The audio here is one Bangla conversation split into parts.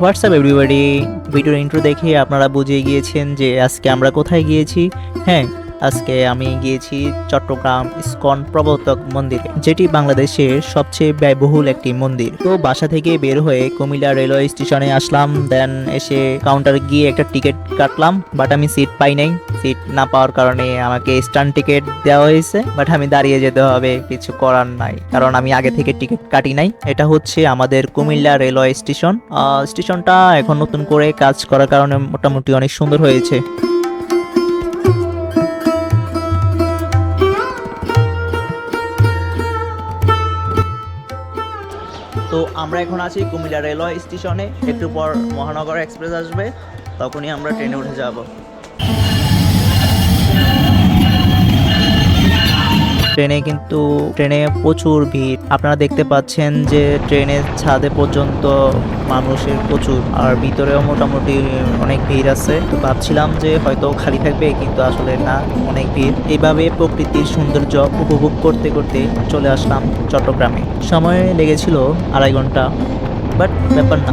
হোয়াটসঅ্যাপ এভরিবাডি ভিডিওর ইন্ট্রো দেখে আপনারা বুঝে গিয়েছেন যে আজকে আমরা কোথায় গিয়েছি। হ্যাঁ আজকে আমি গিয়েছি চট্টগ্রাম ইসকন প্রবর্তক মন্দিরে, যেটি বাংলাদেশের সবচেয়ে ব্যয়বহুল একটি মন্দির। তো বাসা থেকে বের হয়ে কুমিল্লা রেলওয়ে স্টেশনে আসলাম, দেন এসে কাউন্টার গিয়ে একটা টিকিট কাটলাম, বাট আমি সিট পাই নাই। সিট না পাওয়ার কারণে আমাকে স্ট্যান্ড টিকিট দেওয়া হয়েছে, বাট আমি দাঁড়িয়ে যেতে হবে, কিছু করার নাই, কারণ আমি আগে থেকে টিকিট কাটি নাই। এটা হচ্ছে আমাদের কুমিল্লা রেলওয়ে স্টেশন। স্টেশনটা এখন নতুন করে কাজ করার কারণে মোটামুটি অনেক সুন্দর হয়েছে। তো আমরা এখন আছি কুমিল্লা রেলওয়ে স্টেশনে। একটু পর মহানগর এক্সপ্রেস আসবে, তখনই আমরা ট্রেনে উঠে যাব। ট্রেনে কিন্তু ট্রেনে প্রচুর ভিড়। আপনারা দেখতে পাচ্ছেন যে ট্রেনের ছাদে পর্যন্ত মানুষের প্রচুর। আর ভিতরেও মোটামুটি অনেক ভিড় আছে। তো ভাবছিলাম যে হয়তো খালি থাকবে, কিন্তু আসলে না, অনেক ভিড়। এইভাবে প্রকৃতির সৌন্দর্য উপভোগ করতে করতে চলে আসলাম চট্টগ্রামে। সময় লেগেছিল আড়াই ঘণ্টা, বাট ব্যাপার না।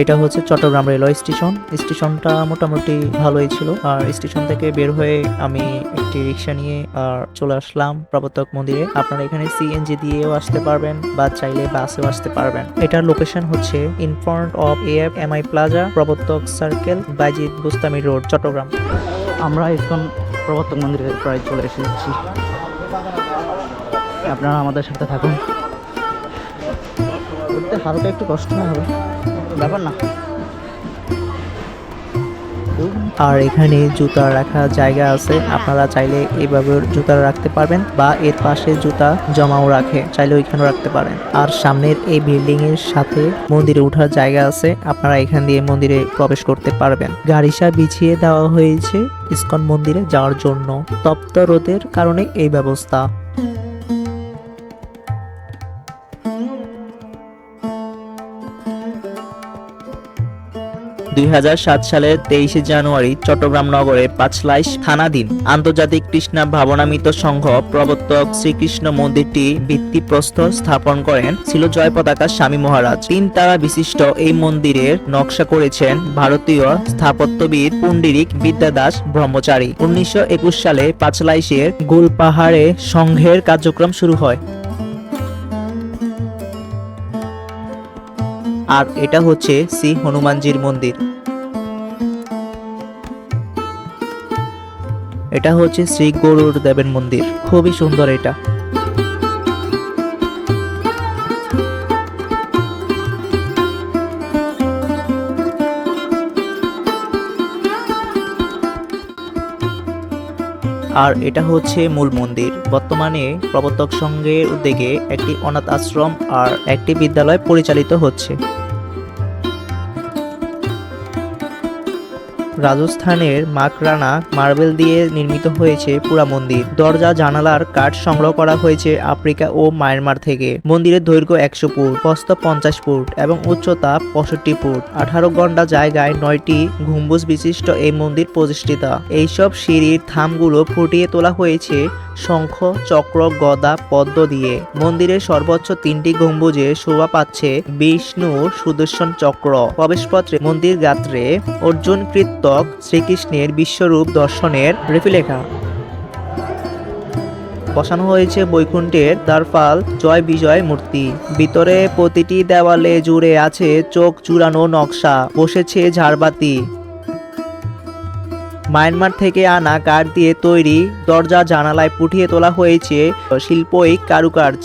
এটা হচ্ছে চট্টগ্রাম রেলওয়ে স্টেশন। স্টেশনটা মোটামুটি ভালোই ছিল। আর স্টেশন থেকে বের হয়ে আমি একটি রিক্সা নিয়ে, আর চলে আসলাম প্রবর্তক মন্দিরে। আপনারা এখানে সিএনজি দিয়েও আসতে পারবেন, বা চাইলে বাসেও আসতে পারবেন। এটার লোকেশন হচ্ছে in front of F M I plaza Probartak circle Bayazid Bostami road Chattogram. আমরা এখন প্রবর্তক মন্দিরে প্রায় চলে এসেছি। আপনারা আমাদের সাথে থাকুন। হালকা একটু কষ্ট না হবে? ব্যাপার না। আর এখানে জুতা রাখার জায়গা আছে। আপনারা চাইলে এইভাবে জুতা রাখতে পারবেন বা এর পাশে জুতা জমাও রাখে, চাইলে ওইখানেও রাখতে পারেন। আর সামনের এই বিল্ডিং এর সাথে মন্দিরে ওঠার জায়গা আছে। আপনারা এখান দিয়ে মন্দিরে প্রবেশ করতে পারবেন। গাড়িসা বিছিয়ে দেওয়া হয়েছে ইসকন মন্দিরে যাওয়ার জন্য। তপ্ত রোদের কারণে এই ব্যবস্থা। দুই হাজার সাত সালের তেইশে জানুয়ারি চট্টগ্রাম নগরে পাঁচলাইশ থানাধীন আন্তর্জাতিক কৃষ্ণা ভাবনামিত সংঘ প্রবর্তক শ্রীকৃষ্ণ মন্দিরটি ভিত্তিপ্রস্তর স্থাপন করেন ছিল জয় পতাকা স্বামী মহারাজ। তিন তারা বিশিষ্ট এই মন্দিরের নকশা করেছেন ভারতীয় স্থাপত্যবিদ পুন্ডিরিক বিদ্যাদাস ব্রহ্মচারী। উনিশশো একুশ সালে পাঁচলাইশের গোলপাহাড়ে সংঘের কার্যক্রম শুরু হয়। আর এটা হচ্ছে শ্রী হনুমানজির মন্দির। এটা হচ্ছে শ্রী গরুর দেবের মন্দির। খুবই সুন্দর এটা। আর এটা হচ্ছে মূল মন্দির। বর্তমানে প্রবর্তক সংঘের উদ্যোগে একটি অনাথ আশ্রম আর একটি বিদ্যালয় পরিচালিত হচ্ছে। রাজস্থানের মাকরানা মার্বেল দিয়ে নির্মিত হয়েছে পুরা মন্দির। দরজা, জানালার কাঠ সংগ্রহ করা হয়েছে আফ্রিকা ও মায়ানমার থেকে। মন্দিরের দৈর্ঘ্য একশো ফুট প্রস্থ পঞ্চাশ ফুট এবং উচ্চতা পঁয়ষট্টি ফুট। আঠারো ঘণ্টা জায়গায় নয়টি গম্বুজ বিশিষ্ট এই মন্দির প্রতিষ্ঠিত। এইসব সিঁড়ির থামগুলো ফুটিয়ে তোলা হয়েছে শঙ্খ, চক্র, গদা, পদ্ম দিয়ে। মন্দিরের সর্বোচ্চ তিনটি গম্বুজে শোভা পাচ্ছে বিষ্ণুর সুদর্শন চক্র। প্রবেশপত্রে মন্দির গাত্রে অর্জুন কৃতক শ্রীকৃষ্ণের বিশ্বরূপ দর্শনের রেফিলেখা বসানো হয়েছে বৈকুণ্ঠের দ্বারপাল জয় বিজয় মূর্তি। ভিতরে প্রতিটি দেওয়ালে জুড়ে আছে চোখ জুড়ানো নকশা, বসেছে ঝাড়বাতি। মায়ানমার থেকে আনা কাঠ দিয়ে তৈরি দরজা জানালায় ফুটিয়ে তোলা হয়েছে শিল্পই কারুকার্য।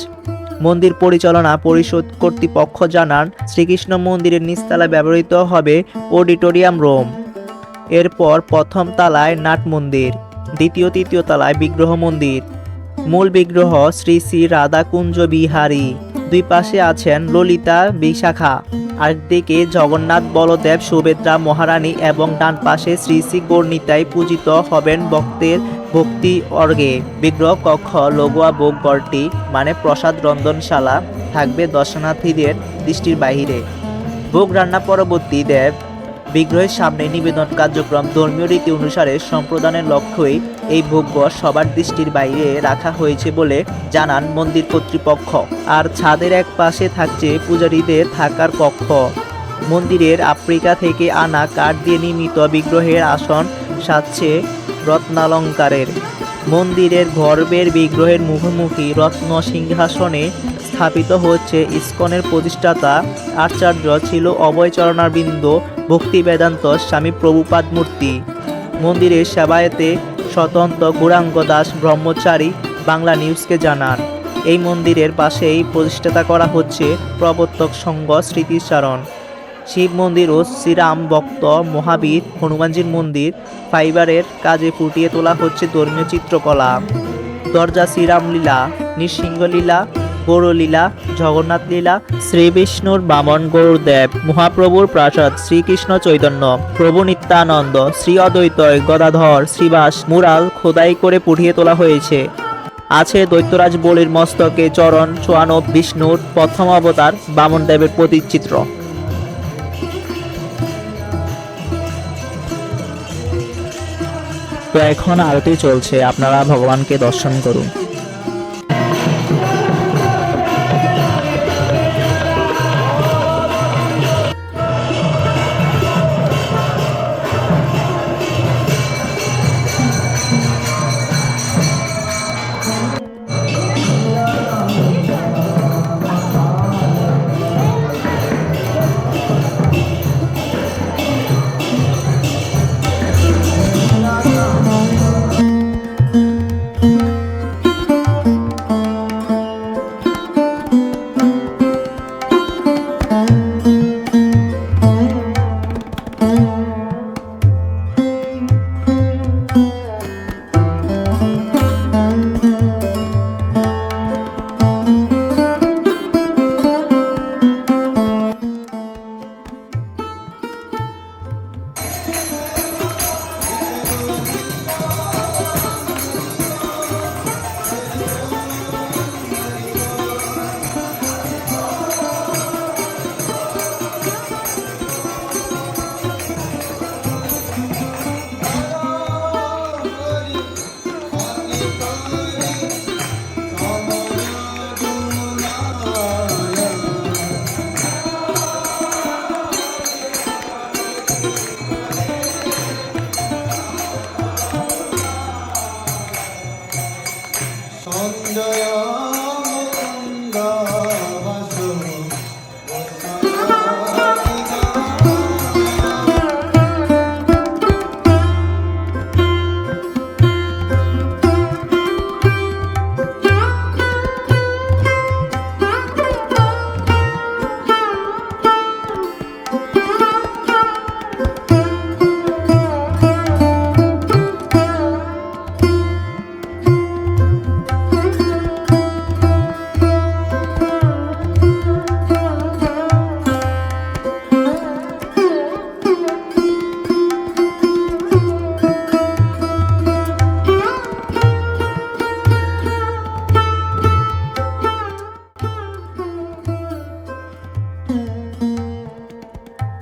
মন্দির পরিচালনা পরিষদ কর্তৃপক্ষ জানান, শ্রীকৃষ্ণ মন্দিরের নিচতলায় ব্যবহৃত হবে অডিটোরিয়াম রুম। এরপর প্রথম তালায় নাট মন্দির, দ্বিতীয় তৃতীয় তলায় বিগ্রহ মন্দির। মূল বিগ্রহ শ্রী শ্রী রাধাকুঞ্জ বিহারী, দুই পাশে আছেন ললিতা বিশাখা আরেকদিকে জগন্নাথ বলদেব সুভদ্রা মহারানী এবং ডান পাশে শ্রী শ্রী গর্ণিতায় পূজিত হবেন ভক্তের ভক্তি অর্গে বিগ্রহ কক্ষ লঘুয়া ভোগ মানে প্রসাদ রন্ধনশালা, থাকবে দর্শনার্থীদের দৃষ্টির বাহিরে। ভোগ রান্না পরবর্তী দেব বিগ্রহের সামনে নিবেদন কার্যক্রম ধর্মীয় রীতি অনুসারে সম্প্রদানের লক্ষ্যই এই ভোগ্য সবার দৃষ্টির বাইরে রাখা হয়েছে বলে জানান মন্দির কর্তৃপক্ষ। আর ছাদের এক পাশে থাকছে পূজারীদের থাকার কক্ষ। মন্দিরের আফ্রিকা থেকে আনা কাঠ দিয়ে নির্মিত বিগ্রহের আসন সাজছে রত্নালঙ্কারের। মন্দিরের গর্বের বিগ্রহের মুখোমুখি রত্ন সিংহাসনে স্থাপিত হচ্ছে ইস্কনের প্রতিষ্ঠাতা আচার্য ছিল অভয়চরণারবিন্দ ভক্তি বেদান্ত স্বামী প্রভুপাদ মূর্তি। মন্দিরের সেবায়েতে স্বতন্ত্র গৌরাঙ্গ দাস ব্রহ্মচারী বাংলা নিউজকে জানান। এই মন্দিরের পাশেই প্রতিষ্ঠাতা করা হচ্ছে প্রবর্তক সংঘ স্মৃতিচারণ। শিব মন্দির ও শ্রীরাম ভক্ত মহাবীর হনুমানজির মন্দির ফাইবারের কাজে ফুটিয়ে তোলা হচ্ছে ধর্মীয় চিত্রকলা। দরজা শ্রীরাম লীলা, নৃসিংহ লীলা গৌরলীলা জগন্নাথ লীলা, শ্রী বিষ্ণুর বামন গৌরদেব মহাপ্রভুর প্রাসাদ, শ্রীকৃষ্ণ চৈতন্য, প্রভু নিত্যানন্দ, শ্রী অদ্বৈত গদাধর, শ্রীবাস, মুরাল খোদাই করে পুঠিয়ে তোলা হয়েছে। আছে দৈত্যরাজ বলির মস্তকে চরণ ছোয়ানো বিষ্ণুর প্রথম অবতার বামন দেবের প্রতিচিত্র তো এখন আরতি চলছে আপনারা ভগবানকে দর্শন করুন।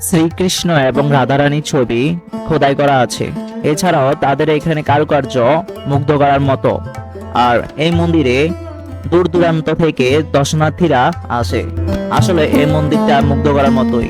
শ্রীকৃষ্ণ এবং রাধারানী ছবি খোদাই করা আছে। এছাড়াও তাদের এখানে কারুকার্য মুগ্ধ করার মতো। আর এই মন্দিরে দূর দূরান্ত থেকে দর্শনার্থীরা আসে। আসলে এই মন্দিরটা মুগ্ধ করার মতোই।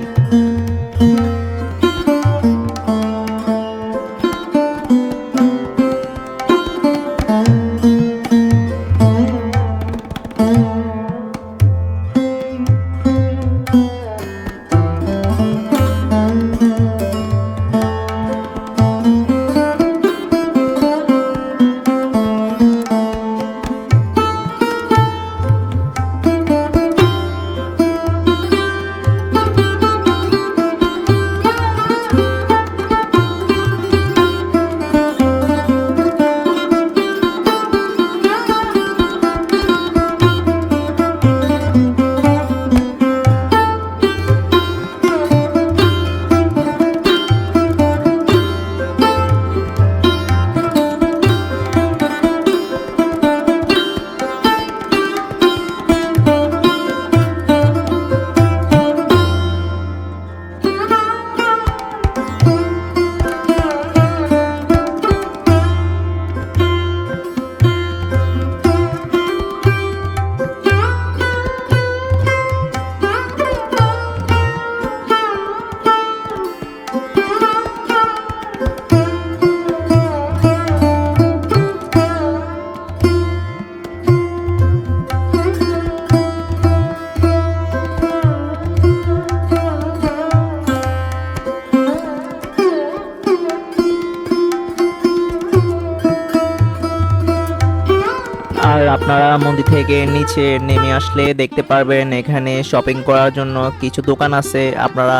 মন্দির থেকে নিচে নেমে আসলে দেখতে পারবেন, এখানে শপিং করার জন্য কিছু দোকান আছে। আপনারা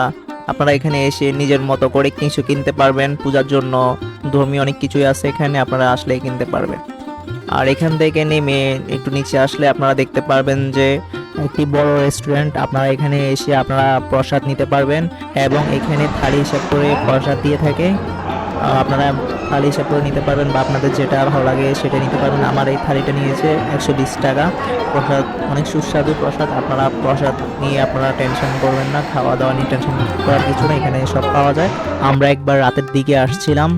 আপনারা এখানে এসে নিজের মতো করে কিছু কিনতে পারবেন, পূজার জন্য ধর্মীয় অনেক কিছুই আছে এখানে, আপনারা আসলেই কিনতে পারবেন। আর এখান থেকে নেমে একটু নিচে আসলে আপনারা দেখতে পারবেন যে, একটি বড় রেস্টুরেন্ট আপনারা এখানে এসে আপনারা প্রসাদ নিতে পারবেন এবং এখানে থালি হিসাব করে প্রসাদ দিয়ে থাকে। আপনারা থালি হিসাব করে নিতে পারবেন বা আপনাদের যেটা ভালো লাগে সেটা নিতে পারবেন। আমার এই থালিটা নিয়েছে একশো বিশ টাকা। প্রসাদ, অনেক সুস্বাদু প্রসাদ। আপনারা প্রসাদ নিয়ে আপনারা টেনশন করবেন না খাওয়া দাওয়া নিয়ে টেনশন করার কিছু না এখানে সব পাওয়া যায়। আমরা একবার রাতের দিকে আসছিলাম,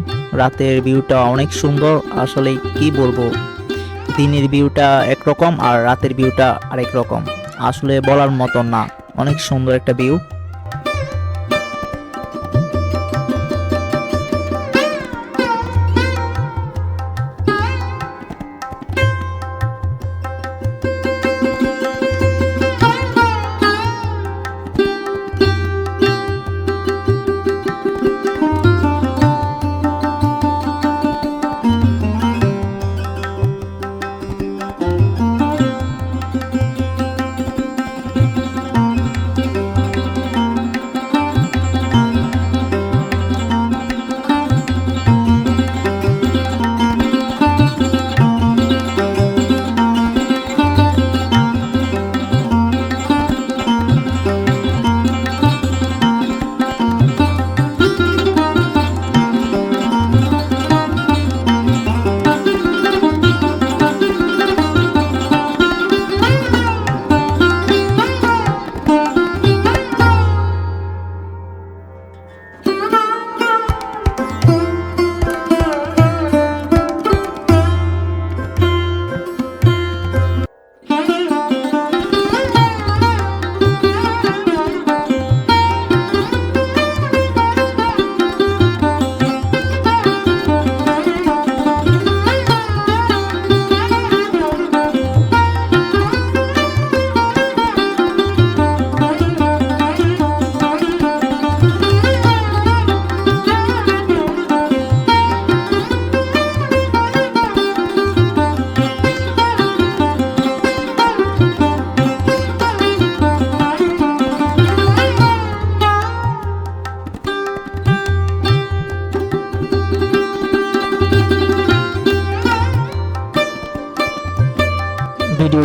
রাতের ভিউটা অনেক সুন্দর। আসলে কি বলব, দিনের ভিউটা একরকম আর রাতের ভিউটা আরেক রকম। আসলে বলার মতো না, অনেক সুন্দর একটা ভিউ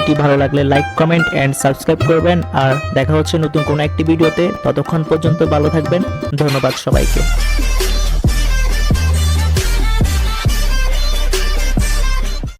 ভিডিওটি ভালো লাগলে লাইক, কমেন্ট অ্যান্ড সাবস্ক্রাইব করবেন। আর দেখা হচ্ছে নতুন কোনো একটি ভিডিওতে। ততক্ষণ পর্যন্ত ভালো থাকবেন। ধন্যবাদ সবাইকে।